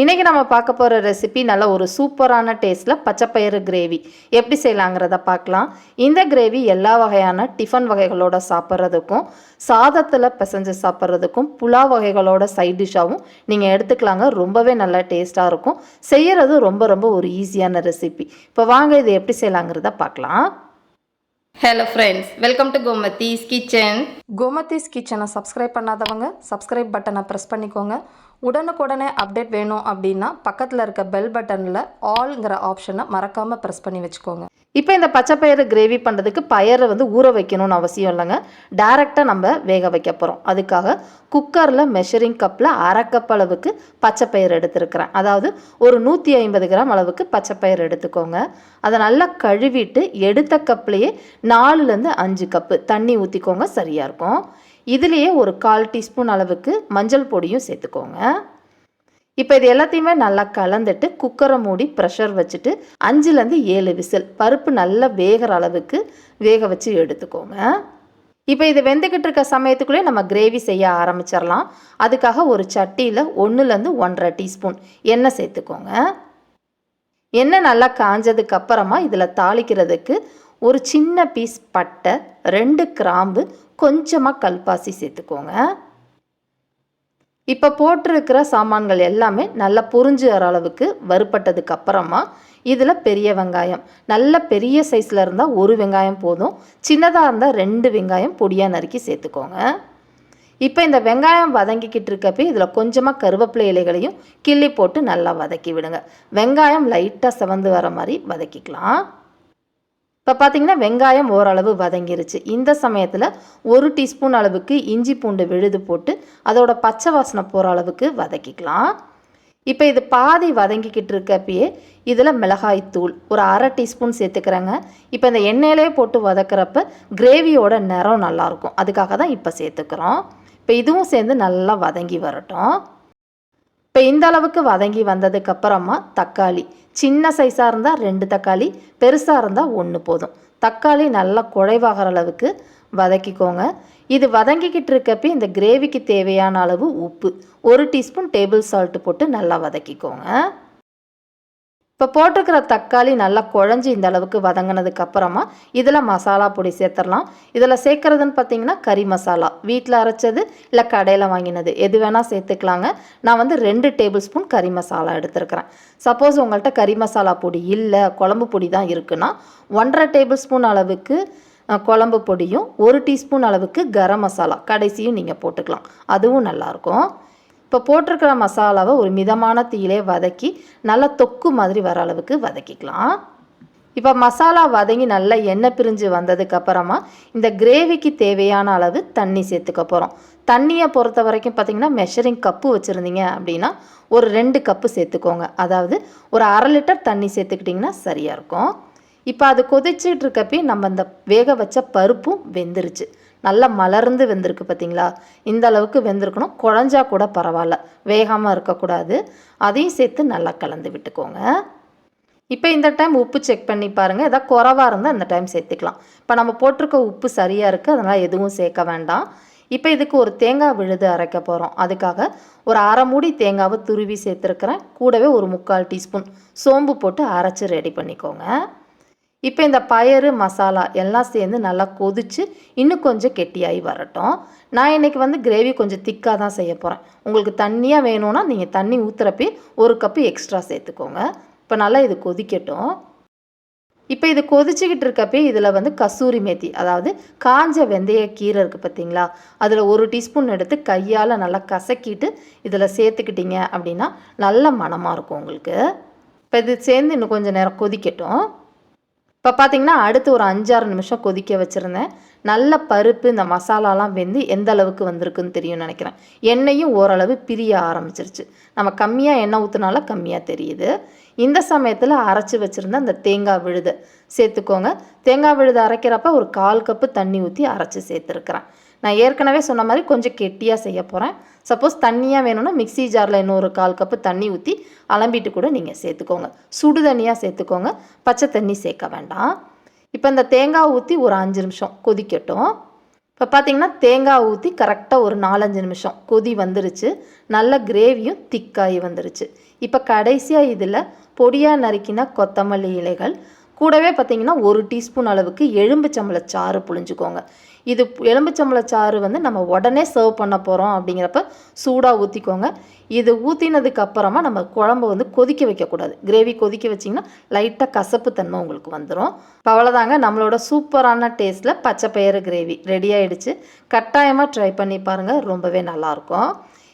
இன்றைக்கி நம்ம பார்க்க போகிற ரெசிபி நல்ல ஒரு சூப்பரான டேஸ்ட்டில் பச்சைப்பயிறு கிரேவி எப்படி செய்யலாங்கிறத பார்க்கலாம். இந்த கிரேவி எல்லா வகையான டிஃபன் வகைகளோட சாப்பிட்றதுக்கும் சாதத்தில் பிசைஞ்சு சாப்பிட்றதுக்கும் புலாவ் வகைகளோட சைட் டிஷ்ஷாகவும் நீங்கள் எடுத்துக்கலாங்க. ரொம்பவே நல்லா டேஸ்ட்டாக இருக்கும். செய்கிறது ரொம்ப ரொம்ப ஒரு ஈஸியான ரெசிபி இப்போ வாங்க இது எப்படி செய்யலாங்கிறத பார்க்கலாம். Hello friends welcome to Gomathi's kitchen Gomathi's கிச்சனை சப்ஸ்கிரைப் பண்ணாதவங்க சப்ஸ்கிரைப் பட்டனை ப்ரெஸ் பண்ணிக்கோங்க. உடனுக்குடனே அப்டேட் வேணும் அப்படின்னா பக்கத்தில் இருக்க பெல் பட்டனில் ஆல்ங்கிற ஆப்ஷனை மறக்காமல் ப்ரெஸ் பண்ணி வச்சுக்கோங்க. இப்போ இந்த பச்சை பயிறு கிரேவி பண்ணுறதுக்கு பயரை வந்து ஊற வைக்கணும்னு அவசியம் இல்லைங்க. டேரெக்டாக நம்ம வேக வைக்க போகிறோம் அதுக்காக குக்கரில் மெஷரிங் கப்பில் அரை கப் அளவுக்கு பச்சை பயிறு எடுத்துருக்கிறேன். அதாவது ஒரு நூற்றி ஐம்பது கிராம் அளவுக்கு பச்சை பயிறு எடுத்துக்கோங்க. அதை நல்லா கழுவிட்டு எடுத்த கப்லேயே நாலுலேருந்து அஞ்சு கப்பு தண்ணி ஊற்றிக்கோங்க சரியாக இருக்கும். இதுலேயே ஒரு கால் டீஸ்பூன் அளவுக்கு மஞ்சள் பொடியும் சேர்த்துக்கோங்க. இப்போ இது எல்லாத்தையுமே நல்லா கலந்துட்டு குக்கரை மூடி ப்ரெஷர் வச்சுட்டு அஞ்சுலேருந்து ஏழு விசில் பருப்பு நல்லா வேகிற அளவுக்கு வேக வச்சு எடுத்துக்கோங்க. இப்போ இது வெந்துக்கிட்டு இருக்க சமயத்துக்குள்ளே நம்ம கிரேவி செய்ய ஆரம்பிச்சிடலாம் அதுக்காக ஒரு சட்டியில் ஒன்றுலேருந்து ஒன்றரை டீஸ்பூன் எண்ணெய் சேர்த்துக்கோங்க. எண்ணெய் நல்லா காஞ்சதுக்கு அப்புறமா இதில் தாளிக்கிறதுக்கு ஒரு சின்ன பீஸ் பட்டை ரெண்டு கிராம்பு கொஞ்சமாக கல்பாசி சேர்த்துக்கோங்க. இப்போ போட்டிருக்கிற சாமான்கள் எல்லாமே நல்லா புரிஞ்சு வர அளவுக்கு வறுப்பட்டதுக்கு அப்புறமா இதில் பெரிய வெங்காயம். நல்ல பெரிய சைஸில் இருந்தால் ஒரு வெங்காயம் போதும். சின்னதாக இருந்தால் ரெண்டு வெங்காயம் பொடியாக நறுக்கி சேர்த்துக்கோங்க. இப்போ இந்த வெங்காயம் வதங்கிக்கிட்டு இருக்கப்போ இதில் கொஞ்சமாக கருவேப்பிலை இலைகளையும் கிள்ளி போட்டு நல்லா வதக்கி விடுங்க. வெங்காயம் லைட்டாக செவந்து வர மாதிரி வதக்கிக்கலாம். இப்போ பார்த்தீங்கன்னா வெங்காயம் ஓரளவு வதங்கிருச்சு. இந்த சமயத்தில் ஒரு டீஸ்பூன் அளவுக்கு இஞ்சி பூண்டு விழுது போட்டு அதோட பச்சை வாசனை போகிற அளவுக்கு வதக்கிக்கலாம். இப்போ இது பாதி வதங்கிக்கிட்டு இருக்கப்பயே இதில் மிளகாய்த்தூள் ஒரு அரை டீஸ்பூன் சேர்த்துக்கிறேங்க. இப்போ இந்த எண்ணெயிலே போட்டு வதக்கிறப்ப கிரேவியோட நிறம் நல்லாயிருக்கும் அதுக்காக தான் இப்போ சேர்த்துக்கிறோம். இப்போ இதுவும் சேர்ந்து நல்லா வதங்கி வரட்டும். இப்போ இந்த அளவுக்கு வதங்கி வந்ததுக்கப்புறமா தக்காளி சின்ன சைஸாக இருந்தால் ரெண்டு தக்காளி பெருசாக இருந்தால் ஒன்று போதும். தக்காளி நல்லா குழைவாகிற அளவுக்கு வதக்கிக்கோங்க. இது வதங்கிக்கிட்டு இருக்கப்ப இந்த கிரேவிக்கு தேவையான அளவு உப்பு. ஒரு டீஸ்பூன் டேபிள் சால்ட்டு போட்டு நல்லா வதக்கிக்கோங்க. இப்போ போட்டிருக்கிற தக்காளி நல்லா குழஞ்சி இந்த அளவுக்கு வதங்கினதுக்கு அப்புறமா இதில் மசாலா பொடி சேர்த்துடலாம். இதில் சேர்க்குறதுன்னு பார்த்தீங்கன்னா கறி மசாலா. வீட்டில் அரைச்சது இல்லை கடையில் வாங்கினது. எது வேணால் சேர்த்துக்கலாங்க. நான் வந்து ரெண்டு டேபிள் ஸ்பூன் கறி மசாலா எடுத்துருக்கிறேன். சப்போஸ் உங்கள்கிட்ட கறி மசாலா பொடி இல்லை குழம்பு பொடி தான் இருக்குன்னா ஒன்றரை டேபிள் ஸ்பூன் அளவுக்கு குழம்பு பொடியும் ஒரு டீஸ்பூன் அளவுக்கு கரம் மசாலா. கடைசியும் நீங்கள் போட்டுக்கலாம். அதுவும் நல்லாயிருக்கும் இப்போ போட்டிருக்கிற மசாலாவை ஒரு மிதமான தீயிலே வதக்கி நல்லா தொக்கு மாதிரி வர அளவுக்கு வதக்கிக்கலாம். இப்போ மசாலா வதங்கி நல்லா எண்ணெய் பிரிஞ்சு வந்ததுக்கப்புறமா இந்த கிரேவிக்கு தேவையான அளவு தண்ணி சேர்த்துக்க போகிறோம் தண்ணியை பொறுத்த வரைக்கும் பார்த்தீங்கன்னா மெஷரிங் கப்பு வச்சுருந்தீங்க அப்படின்னா ஒரு ரெண்டு கப்பு சேர்த்துக்கோங்க. அதாவது ஒரு அரை லிட்டர் தண்ணி சேர்த்துக்கிட்டிங்கன்னா சரியாக இருக்கும். இப்போ அது கொதிச்சிட்டு இருக்கப்பே நம்ம இந்த வேக வச்ச பருப்பும் வெந்துருச்சு. நல்லா மலர்ந்து வெந்திருக்கு பார்த்தீங்களா? இந்த அளவுக்கு வெந்திருக்கணும். குழஞ்சா கூட பரவாயில்ல. வேகாமல் இருக்கக்கூடாது. அதையும் சேர்த்து நல்லா கலந்து விட்டுக்கோங்க. இப்போ இந்த டைம் உப்பு செக் பண்ணி பாருங்கள் எதாவது குறவாக இருந்தால் இந்த டைம் சேர்த்துக்கலாம். இப்போ நம்ம போட்டிருக்க உப்பு சரியாக இருக்குது அதனால் எதுவும் சேர்க்க வேண்டாம். இப்போ இதுக்கு ஒரு தேங்காய் விழுது அரைக்க போகிறோம் அதுக்காக ஒரு அரை மூடி தேங்காவை துருவி சேர்த்துருக்குறேன். கூடவே ஒரு முக்கால் டீஸ்பூன் சோம்பு போட்டு அரைச்சி ரெடி பண்ணிக்கோங்க. இப்போ இந்த பயறு மசாலா எல்லாம் சேர்ந்து நல்லா கொதிச்சு இன்னும் கொஞ்சம் கெட்டியாகி வரட்டும். நான் இன்றைக்கி வந்து கிரேவி கொஞ்சம் திக்காக தான் செய்ய போகிறேன் உங்களுக்கு தண்ணியாக வேணும்னா நீங்கள் தண்ணி ஊற்றுறப்பே ஒரு கப்பு எக்ஸ்ட்ரா சேர்த்துக்கோங்க. இப்போ நல்லா இது கொதிக்கட்டும். இப்போ இது கொதிச்சுக்கிட்டு இருக்கப்பே இதில் வந்து கசூரி மேத்தி அதாவது காஞ்ச வெந்தய கீரை இருக்குது பார்த்தீங்களா? அதில் ஒரு டீஸ்பூன் எடுத்து கையால் நல்லா கசக்கிட்டு இதில் சேர்த்துக்கிட்டிங்க அப்படின்னா நல்ல மணமாக இருக்கும் உங்களுக்கு. இப்போ இது சேர்ந்து இன்னும் கொஞ்சம் நேரம் கொதிக்கட்டும். இப்போ பார்த்தீங்கன்னா அடுத்து ஒரு அஞ்சாறு நிமிஷம் கொதிக்க வச்சுருந்தேன். நல்ல பருப்பு இந்த மசாலாலாம் வெந்து எந்த அளவுக்கு வந்திருக்குன்னு தெரியும்னு நினைக்கிறேன். எண்ணெயும் ஓரளவு பிரிய ஆரம்பிச்சிருச்சு. நம்ம கம்மியாக எண்ணெய் ஊற்றுனால கம்மியாக தெரியுது. இந்த சமயத்தில் அரைச்சி வச்சுருந்த அந்த தேங்காய் விழுதை சேர்த்துக்கோங்க. தேங்காய் விழுதை அரைக்கிறப்ப ஒரு கால் கப்பு தண்ணி ஊற்றி அரைச்சி சேர்த்துருக்குறேன். நான் ஏற்கனவே சொன்ன மாதிரி கொஞ்சம் கெட்டியாக செய்ய போகிறேன் சப்போஸ் தண்ணியாக வேணும்னா மிக்ஸி ஜாரில் இன்னொரு கால் கப்பு தண்ணி ஊற்றி அலம்பிட்டு கூட நீங்கள் சேர்த்துக்கோங்க. சுடு தண்ணியாக சேர்த்துக்கோங்க. பச்சை தண்ணி சேர்க்க வேண்டாம். இப்போ இந்த தேங்காய் ஊற்றி ஒரு அஞ்சு நிமிஷம் கொதிக்கட்டும். இப்போ பார்த்தீங்கன்னா தேங்காய் ஊற்றி கரெக்டாக ஒரு நாலஞ்சு நிமிஷம் கொதி வந்துருச்சு. நல்ல கிரேவியும் திக்காகி வந்துருச்சு. இப்போ கடைசியாக இதில் பொடியாக நறுக்கின கொத்தமல்லி இலைகள் கூடவே பார்த்தீங்கன்னா ஒரு டீஸ்பூன் அளவுக்கு எலும்புச்சம்பளச் சாறு புழிஞ்சுக்கோங்க. இது எலும்புச்சம்பளச் சாறு வந்து நம்ம உடனே சர்வ் பண்ண போகிறோம் அப்படிங்கிறப்ப சூடாக ஊற்றிக்கோங்க இது ஊற்றினதுக்கு அப்புறமா நம்ம குழம்பு வந்து கொதிக்க வைக்கக்கூடாது. கிரேவி கொதிக்க வச்சிங்கன்னா லைட்டாக கசப்பு தன்மை உங்களுக்கு வந்துடும் இப்போ அவ்வளோதாங்க நம்மளோட சூப்பரான டேஸ்ட்டில் பச்சை பயிறு கிரேவி ரெடி ஆகிடுச்சு கட்டாயமாக ட்ரை பண்ணி பாருங்கள் ரொம்பவே நல்லாயிருக்கும்